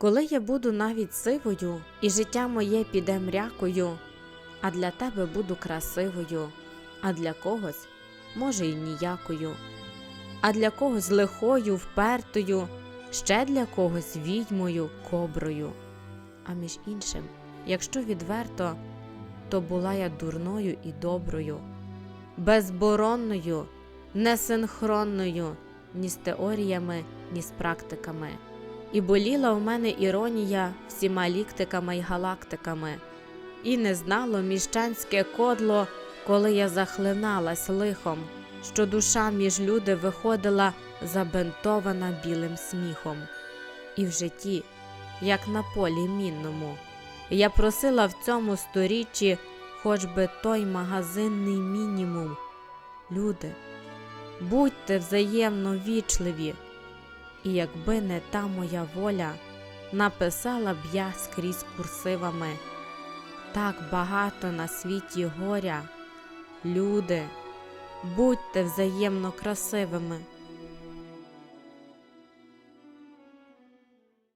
Коли я буду навіть сивою, і життя моє піде мрякою, а для тебе буду красивою, а для когось, може, й ніякою, а для когось лихою, впертою, ще для когось відьмою, коброю. А між іншим, якщо відверто, то була я дурною і доброю, безборонною, несинхронною ні з теоріями, ні з практиками. І боліла у мене іронія всіма ліктиками й галактиками, і не знало міщанське кодло, коли я захлиналась лихом, що душа між люди виходила забентована білим сміхом. І в житті, як на полі мінному, я просила в цьому сторіччі хоч би той магазинний мінімум. Люди, будьте взаємно вічливі. І якби не та моя воля, написала б я скрізь курсивами. Так багато на світі горя. Люди, будьте взаємно красивими.